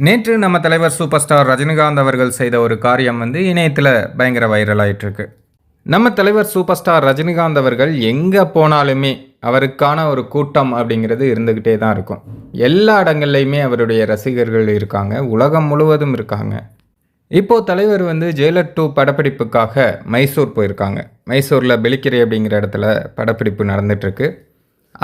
நேற்று நம்ம தலைவர் சூப்பர் ஸ்டார் ரஜினிகாந்த் அவர்கள் செய்த ஒரு காரியம் வந்து இணையத்தில் பயங்கர வைரல் ஆயிட்டிருக்கு. நம்ம தலைவர் சூப்பர் ஸ்டார் ரஜினிகாந்த் அவர்கள் எங்கே போனாலுமே அவருக்கான ஒரு கூட்டம் அப்படிங்கிறது இருந்துக்கிட்டே தான் இருக்கும். எல்லா இடங்கள்லையுமே அவருடைய ரசிகர்கள் இருக்காங்க உலகம் முழுவதும் இருக்காங்க. இப்போது தலைவர் வந்து ஜெயலர் டூ படப்பிடிப்புக்காக மைசூர் போயிருக்காங்க. மைசூரில் பெலிக்கிரி அப்படிங்கிற இடத்துல படப்பிடிப்பு நடந்துட்டுருக்கு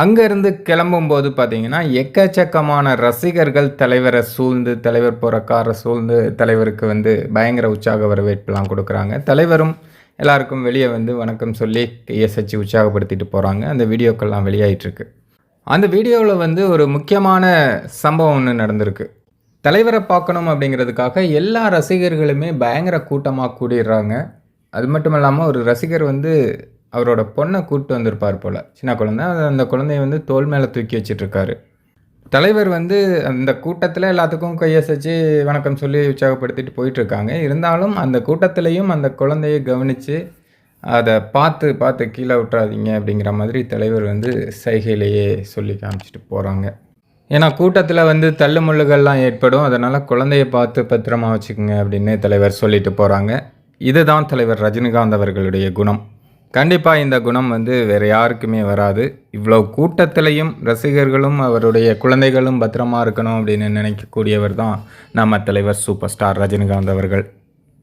அங்கேருந்து கிளம்பும்போது பார்த்தீங்கன்னா எக்கச்சக்கமான ரசிகர்கள் தலைவரை சூழ்ந்து தலைவர் போகிற காரை சூழ்ந்து தலைவருக்கு வந்து பயங்கர உற்சாக வரவேற்பெல்லாம் கொடுக்குறாங்க. தலைவரும் எல்லாருக்கும் வெளியே வந்து வணக்கம் சொல்லி கையசச்சு உற்சாகப்படுத்திட்டு போகிறாங்க அந்த வீடியோக்கள்லாம் வெளியாகிட்டுருக்கு அந்த வீடியோவில் வந்து ஒரு முக்கியமான சம்பவம் ஒன்று நடந்திருக்கு. தலைவரை பார்க்கணும் அப்படிங்கிறதுக்காக எல்லா ரசிகர்களுமே பயங்கர கூட்டமாக கூடிடுறாங்க. அது மட்டும் இல்லாமல் ஒரு ரசிகர் வந்து அவரோட பொண்ணை கூப்பிட்டு வந்திருப்பார் போல். சின்ன குழந்தை. அந்த குழந்தைய வந்து தோல் மேலே தூக்கி வச்சிட்ருக்காரு. தலைவர் வந்து அந்த கூட்டத்தில் எல்லாத்துக்கும் கையசைச்சு வணக்கம் சொல்லி உற்சாகப்படுத்திட்டு போயிட்டுருக்காங்க இருந்தாலும் அந்த கூட்டத்திலையும் அந்த குழந்தைய கவனித்து அதை பார்த்து பார்த்து கீழே விட்டுறாதீங்க அப்படிங்கிற மாதிரி தலைவர் வந்து சைகையிலேயே சொல்லி காமிச்சிட்டு போகிறாங்க ஏன்னா கூட்டத்தில் வந்து தள்ளுமுள்ளுகள்லாம் ஏற்படும். அதனால் குழந்தைய பார்த்து பத்திரமா வச்சுக்கோங்க அப்படின்னு தலைவர் சொல்லிட்டு போகிறாங்க இதுதான் தலைவர் ரஜினிகாந்த் அவர்களுடைய குணம். கண்டிப்பாக இந்த குணம் வந்து வேறு யாருக்குமே வராது. இவ்வளோ கூட்டத்திலையும் ரசிகர்களும் அவருடைய குழந்தைகளும் பத்திரமா இருக்கணும் அப்படின்னு நினைக்கக்கூடியவர் தான் நம்ம தலைவர் சூப்பர் ஸ்டார் ரஜினிகாந்த் அவர்கள்.